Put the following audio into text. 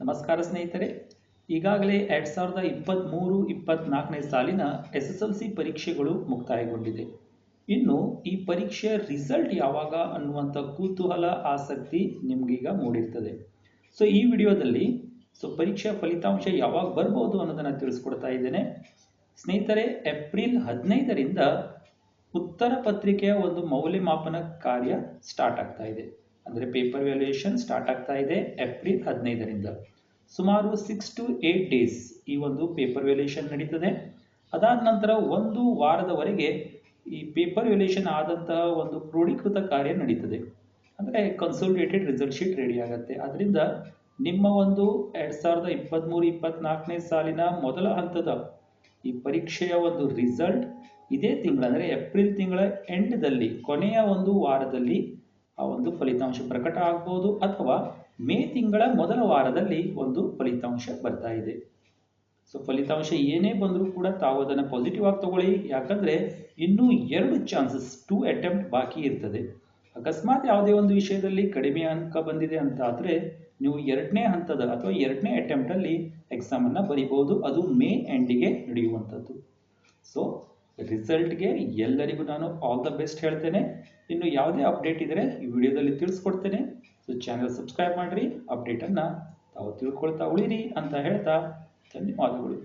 ನಮಸ್ಕಾರ ಸ್ನೇಹಿತರೆ, ಈಗಾಗಲೇ ಎರಡು ಸಾವಿರದ ಇಪ್ಪತ್ತ್ಮೂರು ಇಪ್ಪತ್ನಾಲ್ಕನೇ ಸಾಲಿನ ಎಸ್ ಎಸ್ ಎಲ್ ಸಿ ಪರೀಕ್ಷೆಗಳು ಮುಕ್ತಾಯಗೊಂಡಿದೆ. ಇನ್ನು ಈ ಪರೀಕ್ಷೆಯ ರಿಸಲ್ಟ್ ಯಾವಾಗ ಅನ್ನುವಂಥ ಕುತೂಹಲ, ಆಸಕ್ತಿ ನಿಮಗೀಗ ಮೂಡಿರ್ತದೆ. ಸೊ ಈ ವಿಡಿಯೋದಲ್ಲಿ ಸೊ ಪರೀಕ್ಷೆಯ ಫಲಿತಾಂಶ ಯಾವಾಗ ಬರ್ಬೋದು ಅನ್ನೋದನ್ನು ತಿಳಿಸ್ಕೊಡ್ತಾ ಇದ್ದೇನೆ. ಸ್ನೇಹಿತರೆ, ಏಪ್ರಿಲ್ ಹದಿನೈದರಿಂದ ಉತ್ತರ ಪತ್ರಿಕೆಯ ಒಂದು ಮೌಲ್ಯಮಾಪನ ಕಾರ್ಯ ಸ್ಟಾರ್ಟ್ ಆಗ್ತಾ ಇದೆ. ಅಂದರೆ ಪೇಪರ್ ವ್ಯಾಲ್ಯೂಯೇಷನ್ ಸ್ಟಾರ್ಟ್ ಆಗ್ತಾ ಇದೆ ಏಪ್ರಿಲ್ ಹದಿನೈದರಿಂದ. ಸುಮಾರು ಸಿಕ್ಸ್ ಟು ಏಟ್ ಡೇಸ್ ಈ ಒಂದು ಪೇಪರ್ ವ್ಯಾಲ್ಯೂಯೇಷನ್ ನಡೀತದೆ. ಅದಾದ ನಂತರ ಒಂದು ವಾರದವರೆಗೆ ಈ ಪೇಪರ್ ವ್ಯಾಲ್ಯೂಯೇಷನ್ ಆದಂತಹ ಒಂದು ಕ್ರೋಢೀಕೃತ ಕಾರ್ಯ ನಡೀತದೆ. ಅಂದರೆ ಕನ್ಸೋಲಿಡೇಟೆಡ್ ರಿಸಲ್ಟ್ ಶೀಟ್ ರೆಡಿ ಆಗುತ್ತೆ. ಅದರಿಂದ ನಿಮ್ಮ ಒಂದು ಎರಡು ಸಾವಿರದ ಇಪ್ಪತ್ತ್ಮೂರು ಇಪ್ಪತ್ತ್ನಾಲ್ಕನೇ ಸಾಲಿನ ಮೊದಲ ಹಂತದ ಈ ಪರೀಕ್ಷೆಯ ಒಂದು ರಿಸಲ್ಟ್ ಇದೇ ತಿಂಗಳ, ಅಂದರೆ ಏಪ್ರಿಲ್ ತಿಂಗಳ ಎಂಡದಲ್ಲಿ ಕೊನೆಯ ಒಂದು ವಾರದಲ್ಲಿ ಆ ಒಂದು ಫಲಿತಾಂಶ ಪ್ರಕಟ ಆಗ್ಬೋದು ಅಥವಾ ಮೇ ತಿಂಗಳ ಮೊದಲ ವಾರದಲ್ಲಿ ಒಂದು ಫಲಿತಾಂಶ ಬರ್ತಾ ಇದೆ. ಸೊ ಫಲಿತಾಂಶ ಏನೇ ಬಂದರೂ ಕೂಡ ತಾವು ಅದನ್ನು ಪಾಸಿಟಿವ್ ಆಗಿ ತಗೊಳ್ಳಿ. ಯಾಕಂದರೆ ಇನ್ನೂ ಎರಡು ಚಾನ್ಸಸ್ ಟೂ ಅಟೆಂಪ್ಟ್ ಬಾಕಿ ಇರ್ತದೆ. ಅಕಸ್ಮಾತ್ ಯಾವುದೇ ಒಂದು ವಿಷಯದಲ್ಲಿ ಕಡಿಮೆ ಅಂಕ ಬಂದಿದೆ ಅಂತ ಆದರೆ ನೀವು ಎರಡನೇ ಹಂತದ ಅಥವಾ ಎರಡನೇ ಅಟೆಂಪ್ಟಲ್ಲಿ ಎಕ್ಸಾಮನ್ನು ಬರಿಬೋದು. ಅದು ಮೇ ಎಂಡಿಗೆ ನಡೆಯುವಂಥದ್ದು. ರಿಸಲ್ಟ್ಗೆ ಎಲ್ಲರಿಗೂ ನಾನು ಆಲ್ ದ ಬೆಸ್ಟ್ ಹೇಳ್ತೇನೆ. ಇನ್ನು ಯಾವುದೇ ಅಪ್ಡೇಟ್ ಇದ್ದರೆ ಈ ವಿಡಿಯೋದಲ್ಲಿ ತಿಳಿಸ್ಕೊಡ್ತೇನೆ. ಸೊ ಚಾನಲ್ ಸಬ್ಸ್ಕ್ರೈಬ್ ಮಾಡಿರಿ ಅಪ್ಡೇಟನ್ನು ತಾವು ತಿಳ್ಕೊಳ್ತಾ ಉಳಿರಿ ಅಂತ ಹೇಳ್ತಾ ಧನ್ಯವಾದಗಳು.